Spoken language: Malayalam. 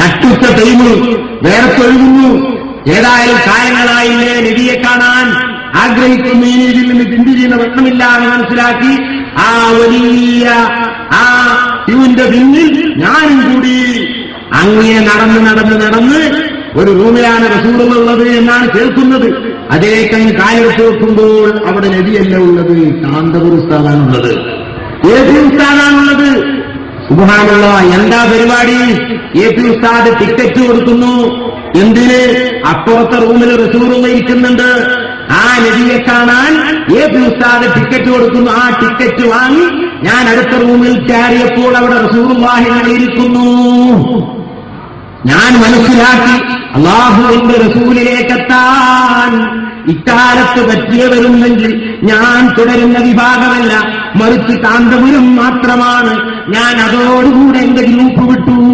നട്ടുച്ച ടൈമ് വേറെ തൊഴുകുന്നു ഏതായാലും കാലങ്ങളായില്ലേ നബിയെ കാണാൻ ആഗ്രഹിക്കുന്നു. ഇനി ഇതിൽ നിന്ന് പിന്തിരിയുന്ന പ്രശ്നമില്ല എന്ന് മനസ്സിലാക്കി ആ വലിയ ആ ഇവന്റെ പിന്നിൽ ഞാനും കൂടി അങ്ങനെ നടന്ന് നടന്ന് നടന്ന് ഒരു റൂമിലാണ് റസൂറുള്ളത് എന്നാണ് കേൾക്കുന്നത്. അതേക്കങ്ങ് കാലെടുത്ത് വെക്കുമ്പോൾ അവിടെ നബിയല്ല ഉള്ളത്. കാന്തപുരസ്ഥാനാണുള്ളത് ഏത് ഉസ്താദാണുള്ളത് സുബാനുള്ള എന്താ പരിപാടി? എ പി ഉസ്താദ് ടിക്കറ്റ് കൊടുക്കുന്നു. എന്തിന്? അപ്പുറത്തെ റൂമിൽ റസൂറുള്ള ഇരിക്കുന്നുണ്ട്. ആ നദിയെ കാണാൻ എ പി ഉസ്താദ് ടിക്കറ്റ് കൊടുക്കുന്നു. ആ ടിക്കറ്റ് വാങ്ങി ഞാൻ അടുത്ത റൂമിൽ കയറിയപ്പോൾ അവിടെ റസൂറുവാഹികൾ ഇരിക്കുന്നു. ഞാൻ മനസ്സിലാക്കി അള്ളാഹുവിന്റെ റസൂലിലേക്കെത്താൻ ഇക്കാലത്ത് പറ്റിയവരുന്നെങ്കിൽ ഞാൻ തുടരുന്ന വിഭാഗമല്ല. മറിച്ച് കാന്തപുരം മാത്രമാണ് ഞാൻ അതോടുകൂടെ എന്റെ ഗ്രൂപ്പ് വിട്ടു.